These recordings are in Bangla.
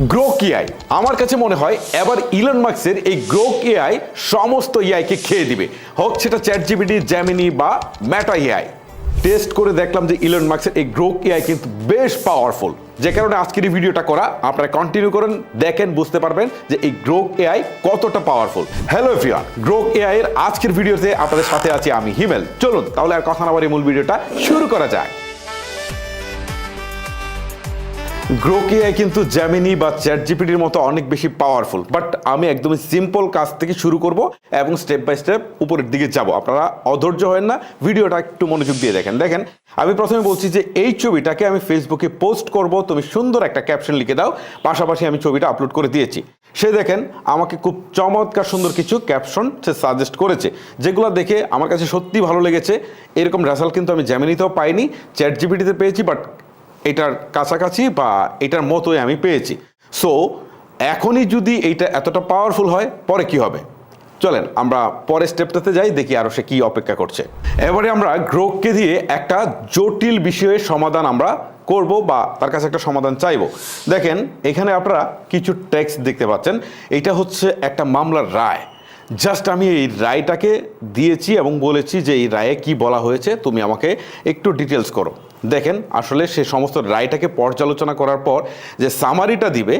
গ্রোক এআই আমার কাছে মনে হয় এবার ইলন মার্কসের এই গ্রোক এআই সমস্ত এআইকে খেয়ে দিবে। হোক সেটা চ্যাট জিবিটি জ্যামিনি বা ম্যাটা এআই টেস্ট করে দেখলাম যে ইলন মার্কসের এই গ্রোক এআই কিন্তু বেশ পাওয়ারফুল যে কারণে আজকের এই ভিডিওটা করা, আপনারা কন্টিনিউ করেন, দেখেন, বুঝতে পারবেন যে এই গ্রোক এআই কতটা powerful hello everyone Grok AI এর আজকের ভিডিওতে আপনাদের সাথে আছি আমি হিমেল। চলুন, তাহলে আর কথা না বাড়িয়ে মূল ভিডিওটা শুরু করা যাক। গ্রোক এআই কিন্তু জ্যামিনি বা চ্যাট জিপিটির মতো অনেক বেশি পাওয়ারফুল বাট আমি একদমই সিম্পল কাজ থেকে শুরু করব এবং স্টেপ বাই স্টেপ উপরের দিকে যাব। আপনারা অধৈর্য হন না, ভিডিওটা একটু মনোযোগ দিয়ে দেখেন। দেখেন, আমি প্রথমে বলছি যে এই ছবিটাকে আমি ফেসবুকে পোস্ট করব। তুমি সুন্দর একটা ক্যাপশন লিখে দাও। পাশাপাশি আমি ছবিটা আপলোড করে দিয়েছি। সে দেখেন, আমাকে খুব চমৎকার সুন্দর কিছু ক্যাপশন সে সাজেস্ট করেছে, যেগুলো দেখে আমার কাছে সত্যি ভালো লেগেছে। এরকম রেজাল্ট কিন্তু আমি জ্যামিনিতেও পাইনি চ্যাট জিপিটিতে পেয়েছি বাট এটার কাছাকাছি বা এটার মতোই আমি পেয়েছি। সো এখনই যদি এইটা এতটা পাওয়ারফুল হয়, পরে কি হবে? চলেন, আমরা পরের স্টেপটাতে যাই, দেখি আরও সে কী অপেক্ষা করছে। এবারে আমরা গ্রোককে দিয়ে একটা জটিল বিষয়ের সমাধান আমরা করব বা তার কাছে একটা সমাধান চাইব। দেখেন, এখানে আপনারা কিছু টেক্সট দেখতে পাচ্ছেন। এটা হচ্ছে একটা মামলার রায়। জাস্ট আমি এই রায়টাকে দিয়েছি এবং বলেছি যে এই রায়ে কি বলা হয়েছে, তুমি আমাকে একটু ডিটেলস করো। দেখেন, আসলে সে সমস্ত রায়টাকে পর্যালোচনা করার পর যে সামারিটা দিবে,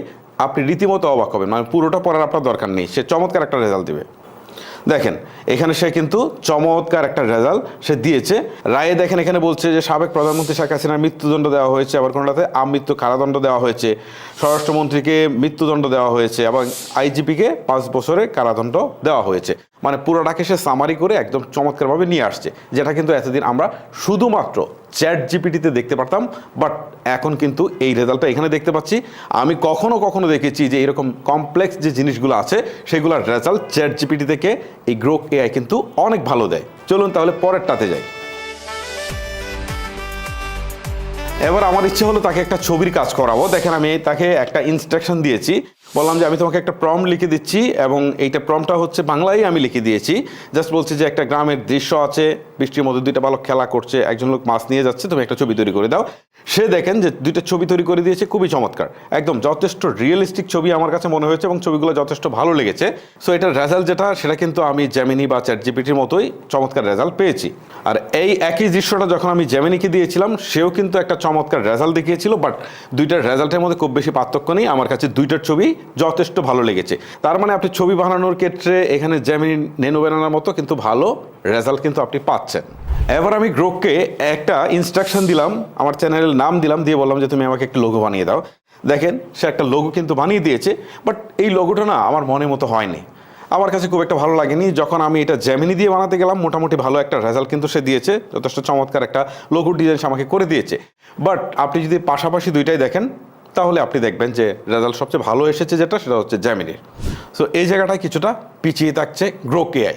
আপনি রীতিমতো অবাক হবেন। মানে পুরোটা পড়ার আপনার দরকার নেই। সে চমৎকার একটা রেজাল্ট দিবে। দেখেন, এখানে সে কিন্তু চমৎকার একটা রেজাল্ট সে দিয়েছে। রায়ে দেখেন, এখানে বলছে যে, সাবেক প্রধানমন্ত্রী শেখ হাসিনার মৃত্যুদণ্ড দেওয়া হয়েছে, আবার কোনোটাতে? আমৃত্যু কারাদণ্ড দেওয়া হয়েছে। স্বরাষ্ট্রমন্ত্রীকে মৃত্যুদণ্ড দেওয়া হয়েছে, এবং আইজিপিকে পাঁচ বছরে কারাদণ্ড দেওয়া হয়েছে। মানে পুরোটাকে সে সামারি করে একদম চমৎকারভাবে নিয়ে আসছে, যেটা কিন্তু এতদিন আমরা শুধুমাত্র চ্যাট জিপিটিতে দেখতে পারতাম, বাট এখন কিন্তু এই রেজাল্টটা এখানে দেখতে পাচ্ছি। আমি কখনো কখনো দেখেছি যে, এরকম কমপ্লেক্স যে জিনিসগুলো আছে, সেগুলোর রেজাল্ট চ্যাট জিপিটি থেকে এই গ্রোক এআই কিন্তু অনেক ভালো দেয়। চলুন তাহলে পরেরটাতে যাই। এবার আমার ইচ্ছে হলো তাকে একটা ছবির কাজ করাবো। দেখেন আমি তাকে একটা ইনস্ট্রাকশন দিয়েছি। বললাম যে আমি তোমাকে একটা প্রম লিখে দিচ্ছি এবং এইটা প্রমটা হচ্ছে বাংলায় আমি লিখে দিয়েছি। জাস্ট বলছি যে একটা গ্রামের দৃশ্য আছে বৃষ্টির মধ্যে দুইটা বালক খেলা করছে, একজন লোক মাছ নিয়ে যাচ্ছে, তুমি একটা ছবি তৈরি করে দাও। সে দেখেন যে দুইটা ছবি তৈরি করে দিয়েছে, খুবই চমৎকার। একদম যথেষ্ট রিয়েলিস্টিক ছবি আমার কাছে মনে হয়েছে এবং ছবিগুলো যথেষ্ট ভালো লেগেছে। সো এটার রেজাল্ট যেটা, সেটা কিন্তু আমি জ্যামিনি বা চ্যাট জিপিটির মতোই চমৎকার রেজাল্ট পেয়েছি। আর এই একই দৃশ্যটা যখন আমি জ্যামিনিকে দিয়েছিলাম, সেও কিন্তু একটা চমৎকার রেজাল্ট দেখিয়েছিল বাট দুইটার রেজাল্টের মধ্যে খুব বেশি পার্থক্য নেই। আমার কাছে দুইটার ছবি যথেষ্ট ভালো লেগেছে। তার মানে আপনি ছবি বানানোর ক্ষেত্রে এখানে জ্যামিনি নেনো বানানোর মতো কিন্তু ভালো রেজাল্ট কিন্তু আপনি পাচ্ছেন। এবার আমি গ্রোককে একটা ইনস্ট্রাকশন দিলাম, আমার চ্যানেলের নাম দিলাম, দিয়ে বললাম যে তুমি আমাকে একটা লোগো বানিয়ে দাও। দেখেন, সে একটা লোগো কিন্তু বানিয়ে দিয়েছে বাট এই লোগোটা না আমার মনের মতো হয়নি। আমার কাছে খুব একটা ভালো লাগেনি। যখন আমি এটা জ্যামিনি দিয়ে বানাতে গেলাম, মোটামুটি ভালো একটা রেজাল্ট কিন্তু সে দিয়েছে, যথেষ্ট চমৎকার একটা লোগো ডিজাইন সে আমাকে করে দিয়েছে। বাট আপনি যদি পাশাপাশি দুইটাই দেখেন, তাহলে আপনি দেখবেন যে রেজাল্ট সবচেয়ে ভালো এসেছে যেটা, সেটা হচ্ছে জ্যামিনির সো এই জায়গাটায় কিছুটা পিছিয়ে থাকছে গ্রো কেআই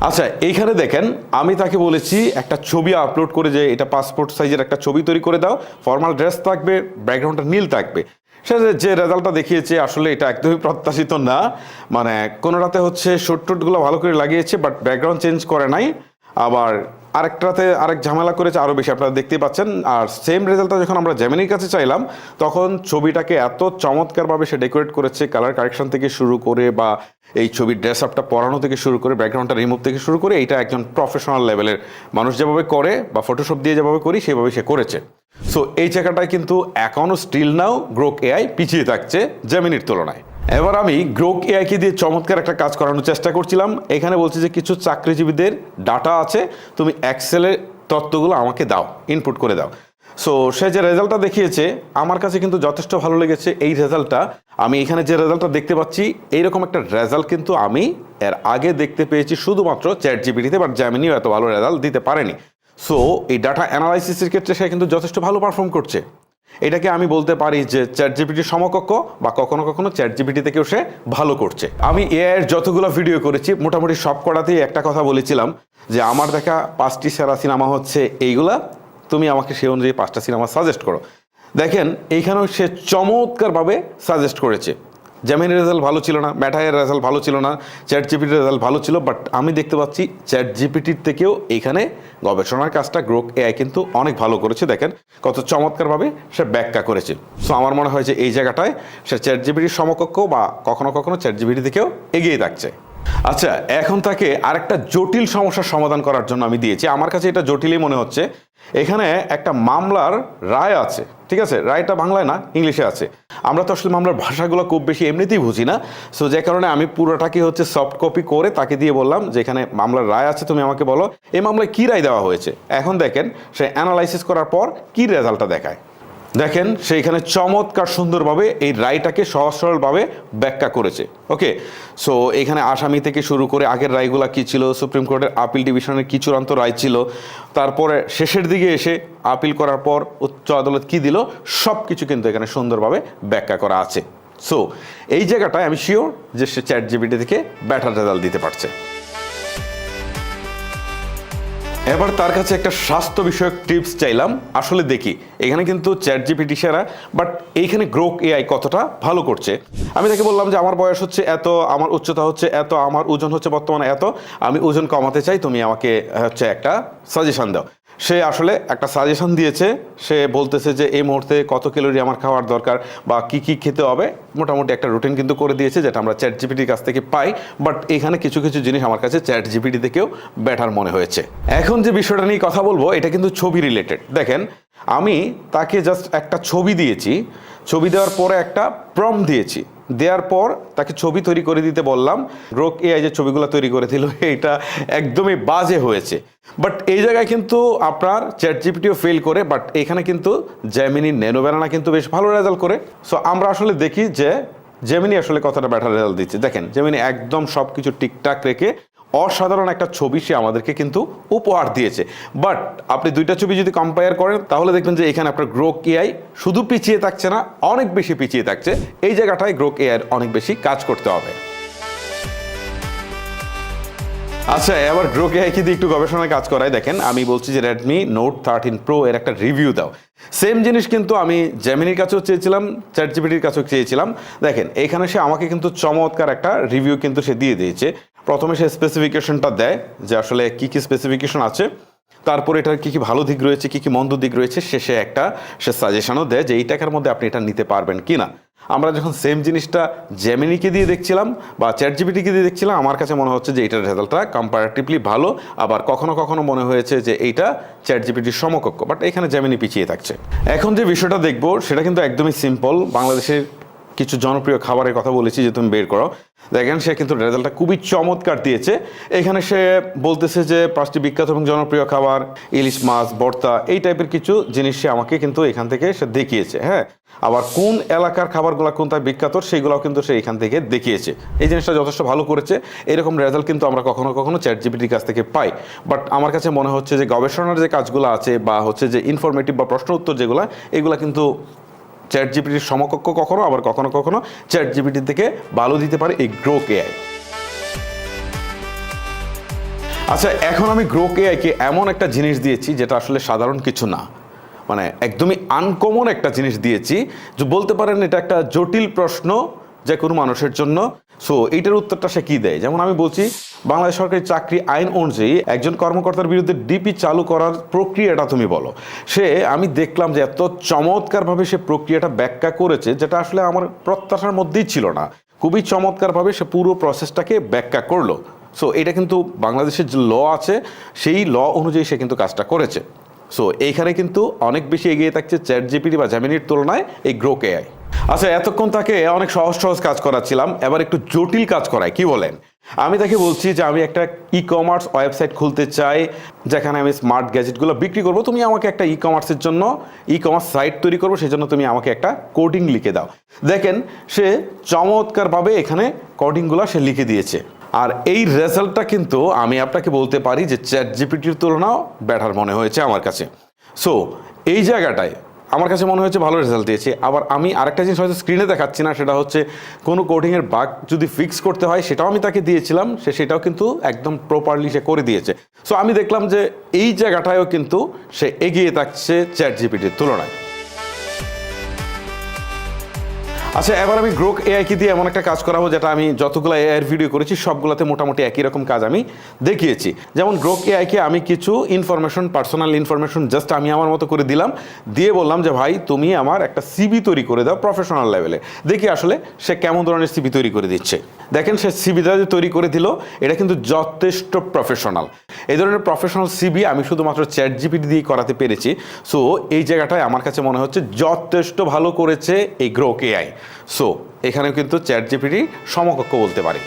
আচ্ছা এইখানে দেখেন, আমি তাকে বলেছি একটা ছবি আপলোড করে যে এটা পাসপোর্ট সাইজের একটা ছবি তৈরি করে দাও ফর্মাল ড্রেস থাকবে ব্যাকগ্রাউন্ডটা নীল থাকবে। সে যে- রেজাল্টটা দেখিয়েছে, আসলে এটা একদমই প্রত্যাশিত না। মানে কোনোটাতে হচ্ছে শর্ট টুটগুলো ভালো করে লাগিয়েছে বাট ব্যাকগ্রাউন্ড চেঞ্জ করে নাই। আবার আরেকটাতে আরেক ঝামেলা করেছে আরও বেশি, আপনারা দেখতেই পাচ্ছেন। আর সেম রেজাল্টটা যখন আমরা জ্যামিনির কাছে চাইলাম, তখন ছবিটাকে এত চমৎকারভাবে সে ডেকোরেট করেছে কালার কারেকশন থেকে শুরু করে বা এই ছবির ড্রেস আপটা পরানো থেকে শুরু করে ব্যাকগ্রাউন্ডটা রিমুভ থেকে শুরু করে এইটা একজন প্রফেশনাল লেভেলের মানুষ যেভাবে করে বা ফটোশপ দিয়ে যেভাবে করি, সেভাবে সে করেছে। সো এই জায়গাটায় কিন্তু এখনও স্টিল নাও গ্রোক এআই পিছিয়ে থাকছে জেমিনির তুলনায়। এবার আমি গ্রোক এআইকে দিয়ে চমৎকার একটা কাজ করানোর চেষ্টা করছিলাম। এখানে বলছি যে কিছু চাকরিজীবীদের ডাটা আছে, তুমি এক্সেলের তত্ত্বগুলো আমাকে দাও ইনপুট করে দাও। সো সে যে রেজাল্টটা দেখিয়েছে, আমার কাছে কিন্তু যথেষ্ট ভালো লেগেছে এই রেজাল্টটা। আমি এখানে যে রেজাল্টটা দেখতে পাচ্ছি, এইরকম একটা রেজাল্ট কিন্তু আমি এর আগে দেখতে পেয়েছি শুধুমাত্র চ্যাট জিবিটিতে বাট জ্যামিনিও এত ভালো রেজাল্ট দিতে পারেনি। সো এই ডাটা অ্যানালাইসিসের ক্ষেত্রে সে কিন্তু যথেষ্ট ভালো পারফর্ম করছে। এটাকে আমি বলতে পারি যে চ্যাট জিপিটির সমকক্ষ বা কখনো কখনো চ্যাট জিপিটি থেকেও সে ভালো করছে। আমি এর যতগুলো ভিডিও করেছি, মোটামুটি সব কটাতেই একটা কথা বলেছিলাম যে আমার দেখা পাঁচটি সেরা সিনেমা হচ্ছে এইগুলা। তুমি আমাকে সেই অনুযায়ী পাঁচটা সিনেমা সাজেস্ট করো। দেখেন, এইখানেও সে চমৎকারভাবে সাজেস্ট করেছে। জ্যামিনের রেজাল্ট ভালো ছিল না ম্যাটাইয়ের রেজাল্ট ভালো ছিল না চ্যাট জিপিটির রেজাল্ট ভালো ছিল বাট আমি দেখতে পাচ্ছি চ্যাট জিপিটির থেকেও এখানে গবেষণার কাজটা গ্রোক এআই কিন্তু অনেক ভালো করেছে। দেখেন কত চমৎকারভাবে সে ব্যাখ্যা করেছে। সো আমার মনে হয় যে এই জায়গাটায় সে চ্যাট জিপিটির সমকক্ষ বা কখনো কখনো চ্যাট জিপিটি থেকেও এগিয়ে থাকছে। আচ্ছা এখন তাকে আরেকটা জটিল সমস্যার সমাধান করার জন্য আমি দিয়েছি। আমার কাছে এটা জটিলই মনে হচ্ছে। এখানে একটা মামলার রায় আছে। ঠিক আছে রায়টা বাংলায় না ইংলিশে আছে। আমরা তো আসলে মামলার ভাষাগুলো খুব বেশি এমনিতেই বুঝি না। সো যে কারণে আমি পুরোটাকে হচ্ছে সফট কপি করে তাকে দিয়ে বললাম যে এখানে মামলার রায় আছে, তুমি আমাকে বলো, এই মামলায় কী রায় দেওয়া হয়েছে? এখন দেখেন, সে অ্যানালাইসিস করার পর কী রেজাল্টটা দেখায়? দেখেন সেইখানে চমৎকার সুন্দরভাবে এই রায়টাকে সহজ সরলভাবে ব্যাখ্যা করেছে। ওকে সো এখানে আসামি থেকে শুরু করে আগের রায়গুলা কী ছিল? সুপ্রিম কোর্টের আপিল ডিভিশনের কি চূড়ান্ত রায় ছিল? তারপরে শেষের দিকে এসে আপিল করার পর উচ্চ আদালত কি দিল? সব কিছু কিন্তু এখানে সুন্দরভাবে ব্যাখ্যা করা আছে। সো এই জায়গাটায় আমি শিওর যে সে চ্যাট জিবিটি থেকে ব্যাটার রেজাল্ট দিতে পারছে। এবার তার কাছে একটা স্বাস্থ্য বিষয়ক টিপস চাইলাম। আসলে দেখি, এখানে কিন্তু চ্যাট জিপিটি সেরা বাট এইখানে গ্রোক এআই কতটা ভালো করছে? আমি তাকে বললাম যে, আমার বয়স হচ্ছে এত, আমার উচ্চতা হচ্ছে এত, আমার ওজন হচ্ছে বর্তমানে এত, আমি ওজন কমাতে চাই, তুমি আমাকে, হচ্ছে একটা সাজেশন দাও। সে আসলে একটা সাজেশন দিয়েছে। সে বলতেছে যে, এই মুহূর্তে কত ক্যালোরি আমার খাওয়ার দরকার বা কি কি খেতে হবে? মোটামুটি একটা রুটিন কিন্তু করে দিয়েছে, যেটা আমরা চ্যাট জিপিটির কাছ থেকে পাই। বাট এখানে কিছু কিছু জিনিস আমার কাছে চ্যাট জিপিটি থেকেও বেটার মনে হয়েছে। এখন যে বিষয়টা নিয়ে কথা বলব, এটা কিন্তু ছবি রিলেটেড দেখেন, আমি তাকে জাস্ট একটা ছবি দিয়েছি। ছবি দেওয়ার পরে একটা প্রম দিয়েছি। দেওয়ার পর তাকে ছবি তৈরি করে দিতে বললাম গ্রোক এআই যে ছবিগুলো তৈরি করে দিল এটা একদমই বাজে হয়েছে। বাট এই জায়গায় কিন্তু আপনার চ্যাট জিপিটিও ফেল করে বাট এখানে কিন্তু জ্যামিনি ন্যানো ব্যানানা কিন্তু বেশ ভালো রেজাল্ট করে। সো আমরা আসলে দেখি যে জেমিনি আসলে কতটা ব্যাটার রেজাল্ট দিচ্ছে। দেখেন জেমিনি একদম সব কিছু ঠিকঠাক রেখে অসাধারণ একটা ছবি সে আমাদেরকে কিন্তু উপহার দিয়েছে। বাট আপনি দুইটা ছবি যদি কম্পেয়ার করেন, তাহলে দেখবেন যে এখানে আপনার গ্রো এআই শুধু পিছিয়ে থাকছে না, অনেক বেশি পিছিয়ে থাকছে। এই জায়গাটায় গ্রো এআই অনেক বেশি কাজ করতে হবে। আচ্ছা এবার গ্রোক এআই কি দিয়ে একটু গবেষণায় কাজ করায় দেখেন, আমি বলছি যে রেডমি নোট থার্টিন প্রো এর একটা রিভিউ দাও। সেম জিনিস কিন্তু আমি জেমিনির কাছেও চেয়েছিলাম চ্যাট জিপিটির কাছেও চেয়েছিলাম। দেখেন, এখানে সে আমাকে কিন্তু চমৎকার একটা রিভিউ কিন্তু সে দিয়ে দিয়েছে। প্রথমে সে স্পেসিফিকেশনটা দেয় যে আসলে কি কি স্পেসিফিকেশন আছে। তারপর এটার কি কি ভালো দিক রয়েছে, কি কি মন্দ দিক রয়েছে শেষে একটা সে সাজেশনও দেয় যে এই টাকার মধ্যে আপনি এটা নিতে পারবেন কি না। আমরা যখন সেম জিনিসটা জেমিনিকে দিয়ে দেখছিলাম বা চ্যাট জিপিটিকে দিয়ে দেখছিলাম, আমার কাছে মনে হচ্ছে যে এইটার রেজাল্টটা কম্পারেটিভলি ভালো। আবার কখনো কখনো মনে হয়েছে যে এইটা চ্যাট জিপিটির সমকক্ষ বাট এখানে জেমিনি পিছিয়ে থাকছে। এখন যে বিষয়টা দেখব, সেটা কিন্তু একদমই সিম্পল বাংলাদেশের কিছু জনপ্রিয় খাবারের কথা বলেছি যে তুমি বের করো। দেখেন, সে কিন্তু রেজাল্টটা খুবই চমৎকার দিয়েছে। এখানে সে বলতেছে যে, পাঁচটি বিখ্যাত এবং জনপ্রিয় খাবার, ইলিশ মাছ, ভর্তা, এই টাইপের কিছু জিনিস সে আমাকে কিন্তু এখান থেকে সে দেখিয়েছে হ্যাঁ? আবার কোন এলাকার খাবারগুলো কোনটা বিখ্যাত সেইগুলোও কিন্তু সে এখান থেকে দেখিয়েছে। এই জিনিসটা যথেষ্ট ভালো করেছে। এরকম রেজাল্ট কিন্তু আমরা কখনো কখনো চ্যাট জিপিটির কাছ থেকে পাই। বাট আমার কাছে মনে হচ্ছে যে, গবেষণার যে কাজগুলো আছে বা হচ্ছে যে ইনফরমেটিভ বা প্রশ্ন উত্তর যেগুলো, এগুলো কিন্তু চ্যাট জিপিটির সমকক্ষ কখনো, আবার কখনো কখনো চ্যাট জিপিটি থেকে ভালো দিতে পারে এই গ্রো এআই আচ্ছা এখন আমি গ্রো এআইকে এমন একটা জিনিস দিয়েছি যেটা আসলে সাধারণ কিছু না। মানে একদমই আনকমন একটা জিনিস দিয়েছি। যে বলতে পারেন এটা একটা জটিল প্রশ্ন যে কোনো মানুষের জন্য সো এইটার উত্তরটা সে কি দেয়? যেমন আমি বলছি, বাংলাদেশ সরকারি চাকরি আইন অনুযায়ী একজন কর্মকর্তার বিরুদ্ধে ডিপি চালু করার প্রক্রিয়াটা তুমি বলো। সে, আমি দেখলাম যে এত চমৎকারভাবে সে প্রক্রিয়াটা ব্যাখ্যা করেছে, যেটা আসলে আমার প্রত্যাশার মধ্যেই ছিল না। খুবই চমৎকারভাবে সে পুরো প্রসেসটাকে ব্যাখ্যা করল। সো এটা কিন্তু বাংলাদেশের যে ল আছে, সেই ল অনুযায়ী সে কিন্তু কাজটা করেছে। সো এইখানে কিন্তু অনেক বেশি এগিয়ে থাকছে চ্যাট জিপিটি বা জ্যামিনির তুলনায় এই গ্রোক এআই আচ্ছা এতক্ষণ তাকে অনেক সহজ সহজ কাজ করাচ্ছিলাম, এবার একটু জটিল কাজ করায়, কি বলেন? আমি তাকে বলছি যে আমি একটা ই কমার্স ওয়েবসাইট খুলতে চাই, যেখানে আমি স্মার্ট গ্যাজেটগুলো বিক্রি করব। তুমি আমাকে একটা ই কমার্সের জন্য ই কমার্স সাইট তৈরি করব সেই জন্য তুমি আমাকে একটা কোডিং লিখে দাও। দেখেন, সে চমৎকারভাবে এখানে কোডিংগুলো সে লিখে দিয়েছে। আর এই রেজাল্টটা কিন্তু আমি আপনাকে বলতে পারি যে চ্যাট জিপিটির তুলনাও ব্যাটার মনে হয়েছে আমার কাছে। সো এই জায়গাটায় আমার কাছে মনে হয়েছে ভালো রেজাল্ট দিয়েছে। আবার আমি আরেকটা জিনিস হয়তো স্ক্রিনে দেখাচ্ছি না, সেটা হচ্ছে কোনো কোডিংয়ের বাগ যদি ফিক্স করতে হয়, সেটাও আমি তাকে দিয়েছিলাম, সে সেটাও কিন্তু একদম প্রপারলি সে করে দিয়েছে। সো আমি দেখলাম যে এই জায়গাটায়ও কিন্তু সে এগিয়ে থাকছে চ্যাট জিপিটির তুলনায়। আচ্ছা এবার আমি গ্রোক এআই কি দিয়ে এমন একটা কাজ করাবো যেটা আমি যতগুলো এআই এর ভিডিও করেছি, সবগুলোতে মোটামুটি একই রকম কাজ আমি দেখিয়েছি। যেমন গ্রোক এআই কে আমি কিছু ইনফরমেশন পার্সোনাল ইনফরমেশন জাস্ট আমি আমার মতো করে দিলাম, দিয়ে বললাম যে, ভাই, তুমি আমার একটা সিবি তৈরি করে দাও প্রফেশনাল লেভেলে দেখি আসলে সে কেমন ধরনের সিবি তৈরি করে দিচ্ছে। দেখেন, সে সিবিটা যে তৈরি করে দিল, এটা কিন্তু যথেষ্ট প্রফেশনাল এই ধরনের প্রফেশনাল সিবি আমি শুধুমাত্র চ্যাট জিপিটি দিয়ে করাতে পেরেছি। সো এই জায়গাটায় আমার কাছে মনে হচ্ছে যথেষ্ট ভালো করেছে এই গ্রোক এআই সো এখানে কিন্তু চ্যাট জিপিটি সমকক্ষ বলতে পারি।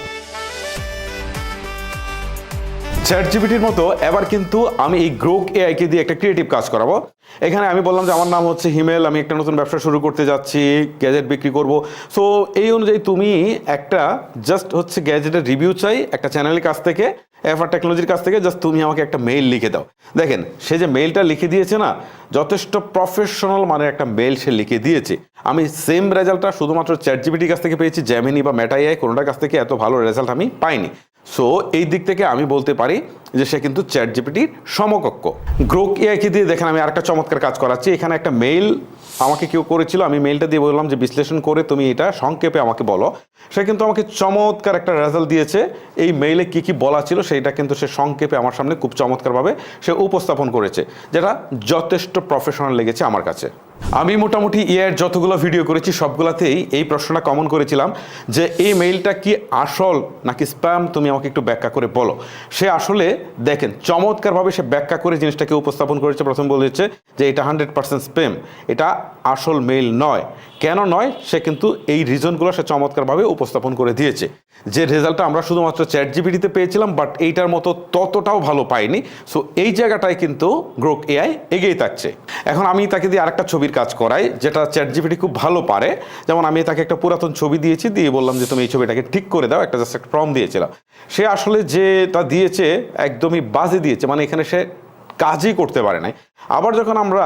চ্যাট জিপিটির মতো এবার কিন্তু আমি এই গ্রোক এআইকে দিয়ে একটা ক্রিয়েটিভ কাজ করাবো। এখানে আমি বললাম যে আমার নাম হচ্ছে হিমেল, আমি একটা নতুন ব্যবসা শুরু করতে যাচ্ছি, গ্যাজেট বিক্রি করব। সো এই অনুযায়ী তুমি একটা জাস্ট হচ্ছে গ্যাজেটের রিভিউ চাই, একটা চ্যানেলের কাছ থেকে এফআর টেকনোলজির কাছ থেকে জাস্ট তুমি আমাকে একটা মেইল লিখে দাও। দেখেন, সে যে মেইলটা লিখে দিয়েছে না, যথেষ্ট প্রফেশনাল মানে একটা মেইল সে লিখে দিয়েছে। আমি সেম রেজাল্টটা শুধুমাত্র চ্যাট জিপিটির কাছ থেকে পেয়েছি জ্যামিনি বা মেটাইআই কোনোটার কাছ থেকে এত ভালো রেজাল্ট আমি পাইনি। সো এই দিক থেকে আমি বলতে পারি যে সে কিন্তু চ্যাট জিপিটির সমকক্ষ গ্রোক এআইকে দিয়ে? দেখেন, আমি আর আরেকটা চমৎকার কাজ করাচ্ছি। এখানে একটা মেইল আমাকে কেউ করেছিল, আমি মেইলটা দিয়ে বললাম যে, বিশ্লেষণ করে তুমি এটা সংক্ষেপে আমাকে বলো। সে কিন্তু আমাকে চমৎকার একটা রেজাল্ট দিয়েছে। এই মেইলে কি কি বলা ছিল সেইটা কিন্তু সে সংক্ষেপে আমার সামনে খুব চমৎকারভাবে সে উপস্থাপন করেছে, যেটা যথেষ্ট প্রফেশনাল লেগেছে আমার কাছে। আমি মোটামুটি এর যতগুলো ভিডিও করেছি, সবগুলাতেই এই প্রশ্নটা কমন করেছিলাম যে এই মেইলটা কি আসল নাকি স্প্যাম তুমি আমাকে একটু ব্যাখ্যা করে বলো। সে আসলে দেখেন, চমৎকারভাবে সে ব্যাখ্যা করে জিনিসটাকে উপস্থাপন করেছে। প্রথম বলেছে যে এটা হান্ড্রেড পার্সেন্ট স্প্যাম এটা আসল মেইল নয়। কেন নয়? সে কিন্তু এই রিজনগুলো সে চমৎকারভাবে উপস্থাপন করে দিয়েছে। যে রেজাল্টটা আমরা শুধুমাত্র চ্যাট জিবিটিতে পেয়েছিলাম বাট এইটার মতো ততটাও ভালো পাইনি। সো এই জায়গাটায় কিন্তু গ্রোক এআই এগিয়ে থাকছে। এখন আমি তাকে দিয়ে আরেকটা ছবির কাজ করাই যেটা চ্যাট জিপিটি খুব ভালো পারে। যেমন আমি তাকে একটা পুরাতন ছবি দিয়েছি, দিয়ে বললাম যে তুমি এই ছবিটাকে ঠিক করে দাও, একটা জাস্ট একটা প্রম দিয়েছিলাম। সে আসলে যে তা দিয়েছে, একদমই বাজে দিয়েছে। মানে এখানে সে কাজই করতে পারে নাই। আবার যখন আমরা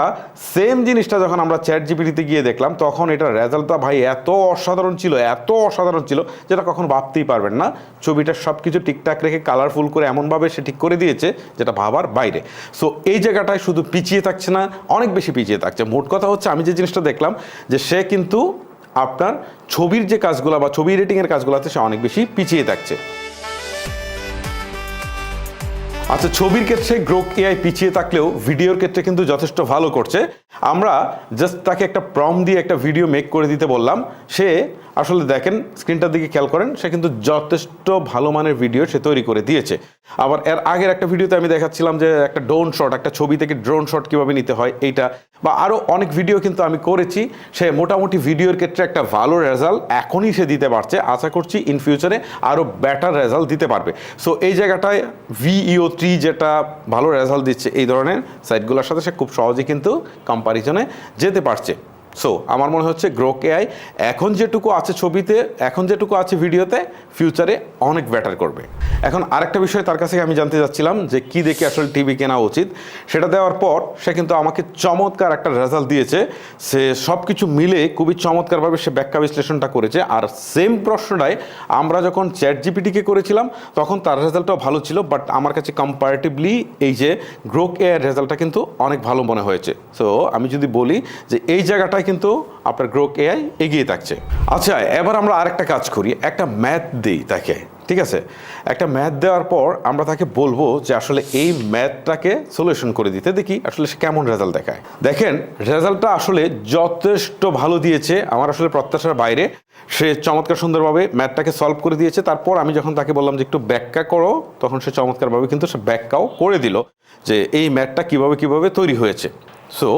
সেম জিনিসটা যখন আমরা চ্যাট জিপিটিতে গিয়ে দেখলাম, তখন এটা রেজাল্টটা ভাই এত অসাধারণ ছিল, এত অসাধারণ ছিল যেটা কখন ভাবতেই পারবেন না। ছবিটার সব কিছু ঠিকঠাক রেখে কালারফুল করে এমনভাবে সে ঠিক করে দিয়েছে যেটা ভাবার বাইরে। সো এই জায়গাটায় শুধু পিছিয়ে থাকছে না, অনেক বেশি পিছিয়ে থাকছে। মোট কথা হচ্ছে আমি যে জিনিসটা দেখলাম যে সে কিন্তু আপনার ছবির যে কাজগুলো বা ছবি রেটিংয়ের কাজগুলোতে সে অনেক বেশি পিছিয়ে থাকছে। আচ্ছা ছবির ক্ষেত্রে গ্রোক এআই পিছিয়ে থাকলেও ভিডিওর ক্ষেত্রে কিন্তু যথেষ্ট ভালো করছে। আমরা জাস্ট তাকে একটা প্রম দিয়ে একটা ভিডিও মেক করে দিতে বললাম। সে আসলে দেখেন স্ক্রিনটার দিকে খেয়াল করেন, সে কিন্তু যথেষ্ট ভালো মানের ভিডিও সে তৈরি করে দিয়েছে। আবার এর আগের একটা ভিডিওতে আমি দেখাচ্ছিলাম যে একটা ড্রোন শট একটা ছবি থেকে ড্রোন শট কীভাবে নিতে হয়, এইটা বা আরও অনেক ভিডিও কিন্তু আমি করেছি। সে মোটামুটি ভিডিওর ক্ষেত্রে একটা ভালো রেজাল্ট এখনই সে দিতে পারছে। আশা করছি ইন ফিউচারে আরও বেটার রেজাল্ট দিতে পারবে। সো এই জায়গাটায় ভিইও থ্রি যেটা ভালো রেজাল্ট দিচ্ছে, এই ধরনের সাইটগুলোর সাথে সে খুব সহজেই কিন্তু কম্পারিজনে যেতে পারছে। সো আমার মনে হচ্ছে গ্রোক এআই এখন যেটুকু আছে ছবিতে, এখন যেটুকু আছে ভিডিওতে ফিউচারে অনেক বেটার করবে। এখন আরেকটা বিষয় তার কাছে আমি জানতে চাচ্ছিলাম যে কি দেখে আসলে টিভি কেনা উচিত। সেটা দেওয়ার পর সে কিন্তু আমাকে চমৎকার একটা রেজাল্ট দিয়েছে। সে সব কিছু মিলে খুবই চমৎকারভাবে সে ব্যাখ্যা বিশ্লেষণটা করেছে। আর সেম প্রশ্নটাই আমরা যখন চ্যাট জিপিটিকে করেছিলাম, তখন তার রেজাল্টটাও ভালো ছিল। বাট আমার কাছে কম্পারেটিভলি এই যে গ্রোক এর রেজাল্টটা কিন্তু অনেক ভালো মনে হয়েছে। সো আমি যদি বলি যে এই জায়গাটায় কিন্তু আপনার গ্রোক এআই এগিয়ে থাকছে। আচ্ছা এবার আমরা আরেকটা কাজ করি, একটা ম্যাথ দিই তাকে, ঠিক আছে? একটা ম্যাথ দেওয়ার পর আমরা তাকে বলব যে আসলে এই ম্যাথটাকে সলিউশন করে দিতে দেখি আসলে সে কেমন রেজাল্ট দেখায়। দেখেন রেজাল্টটা আসলে যথেষ্ট ভালো দিয়েছে, আমার আসলে প্রত্যাশার বাইরে। সে চমৎকার সুন্দরভাবে ম্যাথটাকে সলভ করে দিয়েছে, তারপর আমি যখন তাকে বললাম যে একটু ব্যাখ্যা করো, তখন সে চমৎকারভাবে কিন্তু সে ব্যাখ্যাও করে দিল যে এই ম্যাথটা কীভাবে কীভাবে তৈরি হয়েছে। সো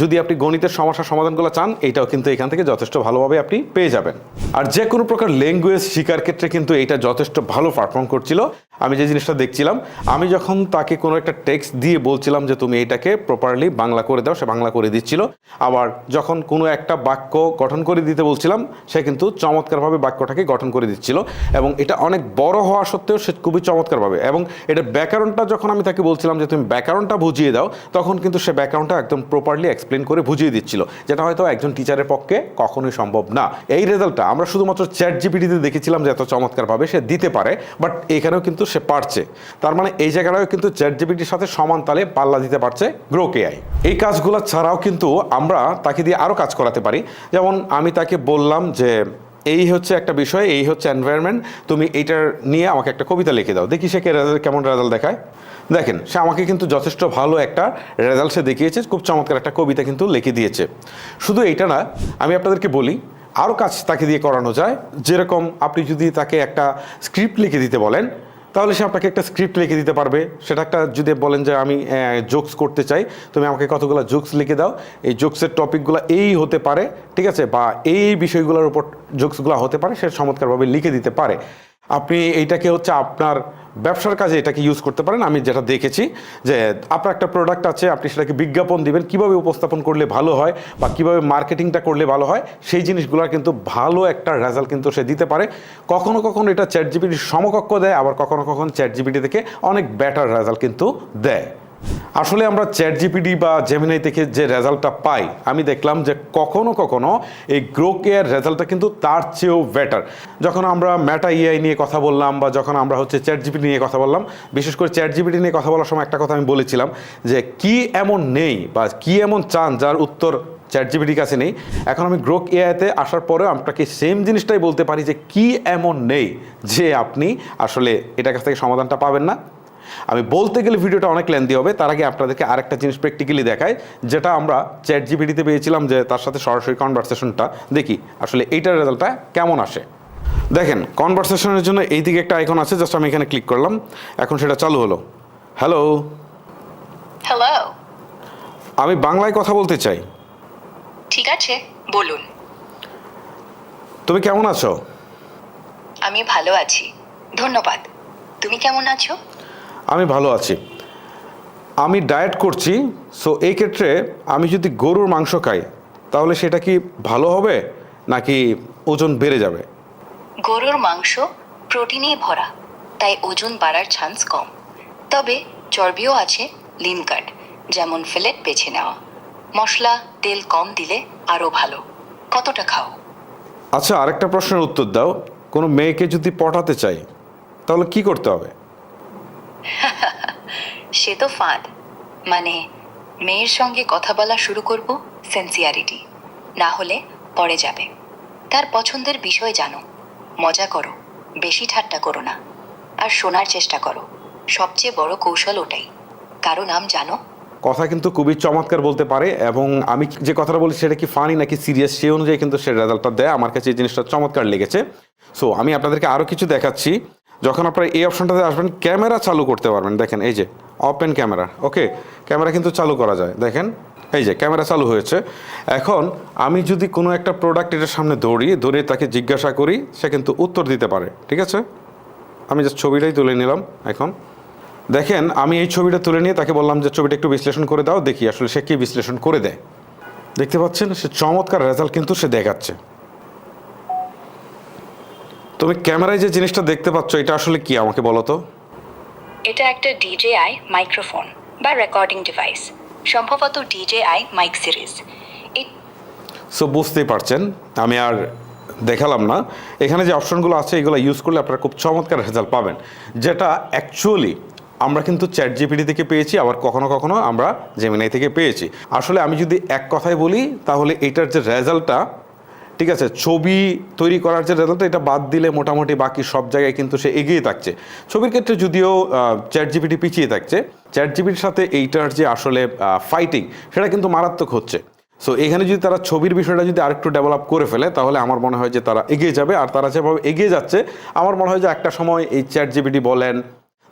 যদি আপনি গণিতের সমস্যার সমাধানগুলো চান, এটাও কিন্তু এখান থেকে যথেষ্ট ভালোভাবে আপনি পেয়ে যাবেন। আর যে কোনো প্রকার ল্যাঙ্গুয়েজ শিকার ক্ষেত্রে কিন্তু এটা যথেষ্ট ভালো পারফর্ম করছিল। আমি যে জিনিসটা দেখছিলাম, আমি যখন তাকে কোনো একটা টেক্সট দিয়ে বলছিলাম যে তুমি এটাকে প্রপারলি বাংলা করে দাও, সে বাংলা করে দিচ্ছিল। আবার যখন কোনো একটা বাক্য গঠন করে দিতে বলছিলাম, সে কিন্তু চমৎকারভাবে বাক্যটাকে গঠন করে দিচ্ছিল এবং এটা অনেক বড় হওয়া সত্ত্বেও সে খুবই চমৎকারভাবে এবং এটা ব্যাকরণটা যখন আমি তাকে বলছিলাম যে তুমি ব্যাকরণটা বুঝিয়ে দাও, তখন কিন্তু সে ব্যাকরণটা একদম প্রপারলি এক্সপ্লেন করে বুঝিয়ে দিচ্ছিল, যেটা হয়তো একজন টিচারের পক্ষে কখনোই সম্ভব না। এই রেজাল্টটা আমরা শুধুমাত্র চ্যাট জিপিটিতে দেখেছিলাম যে এত চমৎকারভাবে সে দিতে পারে বাট এখানেও কিন্তু সে পারছে। তার মানে এই জায়গাটাও কিন্তু চ্যাট জিপিটির সাথে সমান তালে পাল্লা দিতে পারছে গ্রোক এআই। এই কাজগুলো ছাড়াও কিন্তু আমরা তাকে দিয়ে আরও কাজ করাতে পারি। যেমন আমি তাকে বললাম যে, এই হচ্ছে একটা বিষয়, এই হচ্ছে এনভায়রনমেন্ট তুমি এইটার নিয়ে আমাকে একটা কবিতা লিখে দাও। দেখি সে কেমন রেজাল্ট দেখায়। দেখেন, সে আমাকে কিন্তু যথেষ্ট ভালো একটা রেজাল্ট সে দেখিয়েছে, খুব চমৎকার একটা কবিতা কিন্তু লিখে দিয়েছে। শুধু এইটা না, আমি আপনাদেরকে বলি আরও কাজ তাকে দিয়ে করানো যায়। যেরকম আপনি যদি তাকে একটা স্ক্রিপ্ট লিখে দিতে বলেন তাহলে সে আপনাকে একটা স্ক্রিপ্ট লিখে দিতে পারবে। সেটা একটা যদি বলেন যে আমি জোকস করতে চাই, তুমি আমাকে কতগুলো জোকস লিখে দাও। এই জোকসের টপিকগুলো এই হতে পারে, ঠিক আছে? বা এই বিষয়গুলোর উপর জোকসগুলো হতে পারে, সে চমৎকারভাবে লিখে দিতে পারে। আপনি এইটাকে হচ্ছে আপনার ব্যবসার কাজে এটাকে ইউজ করতে পারেন। আমি যেটা দেখেছি যে আপনার একটা প্রোডাক্ট আছে, আপনি সেটাকে বিজ্ঞাপন দিবেন, কীভাবে উপস্থাপন করলে ভালো হয় বা কীভাবে মার্কেটিংটা করলে ভালো হয়, সেই জিনিসগুলোর কিন্তু ভালো একটা রেজাল্ট কিন্তু সে দিতে পারে। কখনো কখনো এটা চ্যাট জিপিটির সমকক্ষ দেয়, আবার কখনো কখনো চ্যাট জিপিটি থেকে অনেক বেটার রেজাল্ট কিন্তু দেয়। আসলে আমরা চ্যাট জিপিডি বা জেমিনাই থেকে যে রেজাল্টটা পাই, আমি দেখলাম যে কখনো কখনো এই গ্রো কেয়ার রেজাল্টটা কিন্তু তার চেয়েও বেটার যখন আমরা ম্যাটা ইআই নিয়ে কথা বললাম বা যখন আমরা হচ্ছে চ্যাট জিপিটি নিয়ে কথা বললাম, বিশেষ করে চ্যাট জিপিটি নিয়ে কথা বলার সময় একটা কথা আমি বলেছিলাম যে কি এমন নেই বা কি এমন চান যার উত্তর চ্যাট জিপিটির কাছে নেই। এখন আমি গ্রোক এআইতে আসার পরেও আপনাকে সেম জিনিসটাই বলতে পারি যে কি এমন নেই যে আপনি আসলে এটার কাছ থেকে সমাধানটা পাবেন না। আমি বলতে গেলে ভিডিওটা অনেক লেন্দি হবে তার আগে আপনাদেরকে আরেকটা জিনিস প্র্যাকটিক্যালি দেখায় যেটা আমরা চ্যাট জিপিটিতে পেয়েছিলাম যে তার সাথে সরাসরি কনভারসেশনটা দেখি আসলে এইটার রেজাল্টটা কেমন আসে। দেখেন কনভারসেশনের জন্য এই দিকে একটা আইকন আছে জাস্ট আমি এখানে ক্লিক করলাম এখন সেটা চালু হলো। হ্যালো হ্যালো আমি বাংলায় কথা বলতে চাই। ঠিক আছে বলুন। তুমি কেমন আছো? আমি ভালো আছি ধন্যবাদ। তুমি কেমন আছো? আমি ভালো আছি। আমি ডায়েট করছি সো এই ক্ষেত্রে আমি যদি গরুর মাংস খাই তাহলে সেটা কি ভালো হবে নাকি ওজন বেড়ে যাবে? গরুর মাংস প্রোটিনে ভরা তাই ওজন বাড়ার চান্স কম। তবে চর্বিও আছে লিন কাট যেমন ফিলেট বেছে নেওয়া। মশলা তেল কম দিলে আরও ভালো। কতটা খাও? আচ্ছা আরেকটা প্রশ্নের উত্তর দাও। কোনো মেয়েকে যদি পটাতে চাই তাহলে কি করতে হবে? সে তো ফাঁদ। মানে মেয়ের সঙ্গে কথা বলা শুরু করব সেন্সিয়ারিটি না হলে পড়ে যাবে। তার পছন্দের বিষয় জানো। মজা করো, বেশি ঠাট্টা করো না। আর শোনার চেষ্টা করো। সবচেয়ে বড় কৌশল ওটাই। কারও নাম জানো? কথা কিন্তু খুবই চমৎকার বলতে পারে এবং আমি যে কথাটা বলি সেটা কি ফানি নাকি সিরিয়াস সেই অনুযায়ী কিন্তু সে রেজাল্টটা দেয়। আমার কাছে এই জিনিসটা চমৎকার লেগেছে। সো আমি আপনাদেরকে আরও কিছু দেখাচ্ছি। যখন আপনারা এই অপশনটাতে আসবেন, ক্যামেরা চালু করতে পারবেন। দেখেন, এই যে ওপেন ক্যামেরা ওকে ক্যামেরা কিন্তু চালু করা যায়। দেখেন, এই যে, ক্যামেরা চালু হয়েছে। এখন আমি যদি কোনো একটা প্রোডাক্ট এটার সামনে দৌড়ি দৌড়িয়ে তাকে জিজ্ঞাসা করি, সে কিন্তু উত্তর দিতে পারে, ঠিক আছে? আমি জাস্ট ছবিটাই তুলে নিলাম এখন। দেখেন, আমি এই ছবিটা তুলে নিয়ে তাকে বললাম যে, ছবিটা একটু বিশ্লেষণ করে দাও, দেখি আসলে সে কী বিশ্লেষণ করে দেয়। দেখতে পাচ্ছেন, সে চমৎকার রেজাল্ট কিন্তু সে দেখাচ্ছে। তুমি ক্যামেরায় যে জিনিসটা দেখতে পাচ্ছ এটা আসলে কি? আমাকে বলো তো। এটা একটা ডিজেআই মাইক্রোফোন বা রেকর্ডিং ডিভাইস সম্ভবত ডিজেআই মাইক সিরিজ। সো বুঝতেই পারছেন আমি আর দেখালাম না। এখানে যে অপশনগুলো আছে এগুলো ইউজ করলে আপনারা খুব চমৎকার রেজাল্ট পাবেন। যেটা অ্যাকচুয়ালি আমরা কিন্তু চ্যাট জিপিটি থেকে পেয়েছি আবার কখনো কখনো আমরা জেমিনাই থেকে পেয়েছি। আসলে আমি যদি এক কথায় বলি তাহলে এটার যে রেজাল্টটা ঠিক আছে, ছবি তৈরি করার যে রেজাল্ট, এটা বাদ দিলে মোটামুটি বাকি সব জায়গায় কিন্তু সে এগিয়ে থাকছে। ছবির ক্ষেত্রে যদিও চ্যাট জিপিটি পিছিয়ে থাকছে চ্যাট জিপিটির সাথে এইটার যে আসলে ফাইটিং সেটা কিন্তু মারাত্মক হচ্ছে। সো এখানে যদি তারা ছবির বিষয়টা যদি আরেকটু ডেভেলপ করে ফেলে, তাহলে আমার মনে হয় যে তারা এগিয়ে যাবে। আর তারা যেভাবে এগিয়ে যাচ্ছে, আমার মনে হয় যে একটা সময় এই চ্যাট জিপিটি বলেন,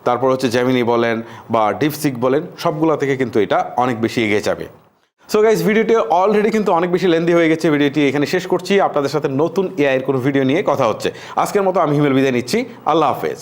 তারপর হচ্ছে জ্যামিনি বলেন বা ডিপসিক বলেন, সবগুলো থেকে কিন্তু এটা অনেক বেশি এগিয়ে যাবে। সো গাইজ ভিডিওটি অলরেডি কিন্তু অনেক বেশি লেন্দি হয়ে গেছে। ভিডিওটি এখানে শেষ করছি। আপনাদের সাথে নতুন এআইয়ের কোনো ভিডিও নিয়ে কথা হচ্ছে। আজকের মতো আমি হিমেল বিদায় নিচ্ছি। আল্লাহ হাফেজ।